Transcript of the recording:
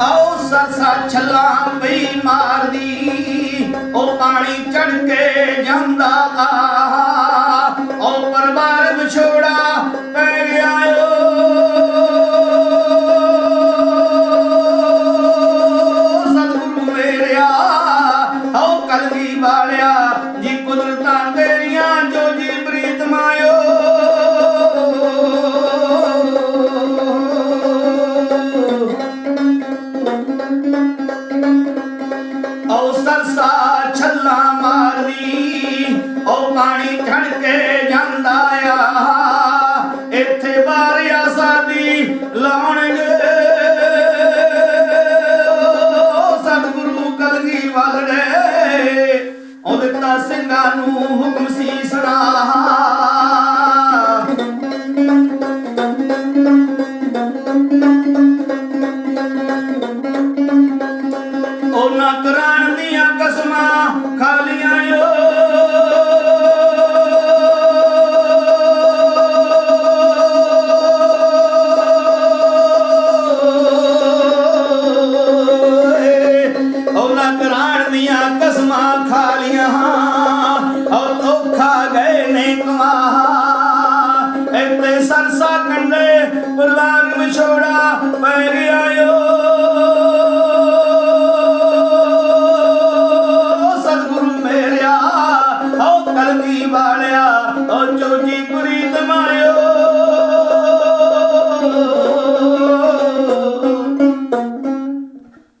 ਆਓ ਸਰਸਾ ਛੱਲਾ ਪਈ ਮਾਰਦੀ ਉਹ ਪਾਣੀ ਚੜ ਕੇ ਜਾਂਦਾ ਆ। ਸਰਸਾ ਛੱਲਾ ਮਾਰਦੀ ਉਹ ਪਾਣੀ ਝੜ ਕੇ ਜਾਂਦਾ ਆ। ਇੱਥੇ ਬਾਰਿਆ ਸਾਦੀ ਲਾਉਣਗੇ। ਸਤਿਗੁਰੂ ਕਲਗੀ ਵਾਲੜੇ ਉਹ ਦਿੱਤਾ ਸਿੰਘਾਂ ਨੂੰ ਹੁਕਮ ਸੀ ਸਣਾ ਉਹਨਾਂ ਕੁਰਾਨ ਦੀਆਂ ਕਸਮਾਂ ਖਾਲੀਆਂ ਓ। ਉਹਨਾਂ ਕਰਾਣ ਦੀਆਂ ਕਸਮਾਂ ਖਾਲੀਆਂ ਔਰ ਧੋਖਾ ਗਏ ਨੇ ਕਮਾ ਇੱਥੇ ਸਰਸਾ ਕੰਡੇ